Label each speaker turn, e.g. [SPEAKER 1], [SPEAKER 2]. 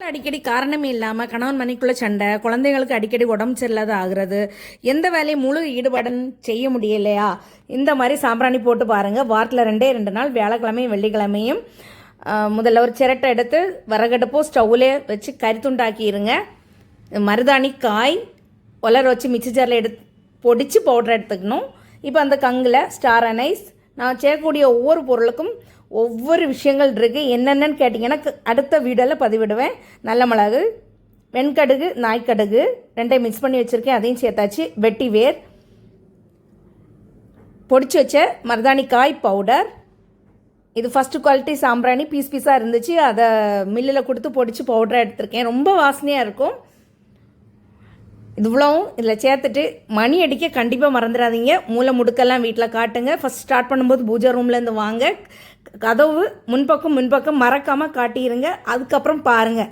[SPEAKER 1] அடிக்கடி காரணமே இல்லாமல் கணவன் மணிக்குள்ள சண்டை குழந்தைங்களுக்கு அடிக்கடி உடம்பு சரியில்லாத ஆகுறது எந்த வேலையும் முழு ஈடுபாடன் செய்ய முடியலையா? இந்த மாதிரி சாம்பிராணி போட்டு பாருங்கள் வாரத்தில் ரெண்டே ரெண்டு நாள் வியாழக்கிழமையும் வெள்ளிக்கிழமையும் முதல்ல ஒரு சிரட்டை எடுத்து விறகடுப்போ ஸ்டவ்லே வச்சு கரித்துண்டாக்கிடுங்க மருதாணி காய் உலர வச்சு மிக்சி ஜாரில் எடுத்து பொடிச்சு பவுடர் எடுத்துக்கணும். இப்போ அந்த கங்கில் ஸ்டார் அனைஸ் நான் செய்யக்கூடிய ஒவ்வொரு பொருளுக்கும் ஒவ்வொரு விஷயங்கள் இருக்குது என்னென்னு கேட்டிங்கன்னா அடுத்த வீடியோவில் பதிவிடுவேன். நல்ல மிளகு வெண்கடுகு நாய்க்கடுகு ரெண்டையும் மிக்ஸ் பண்ணி வச்சுருக்கேன். அதையும் சேர்த்தாச்சு. வெட்டி வேர் பொடிச்சு வச்ச மருதாணி காய் பவுடர் இது ஃபஸ்ட்டு குவாலிட்டி சாம்பிராணி. பீஸ் பீஸாக இருந்துச்சு. அதை மில்லில் கொடுத்து பொடிச்சு பவுடராக எடுத்திருக்கேன். ரொம்ப வாசனையாக இருக்கும். இவ்வளவும் இதில் சேர்த்துட்டு மணி அடிக்க கண்டிப்பாக மறந்துடாதீங்க. மூளை முடுக்கெல்லாம் வீட்டில் காட்டுங்க. ஃபஸ்ட் ஸ்டார்ட் பண்ணும்போது பூஜை ரூம்லேருந்து வாங்க. கதவு முன்பக்கம் முன்பக்கம் மறக்காமல் காட்டிடுங்க அதுக்கப்புறம் பாருங்கள்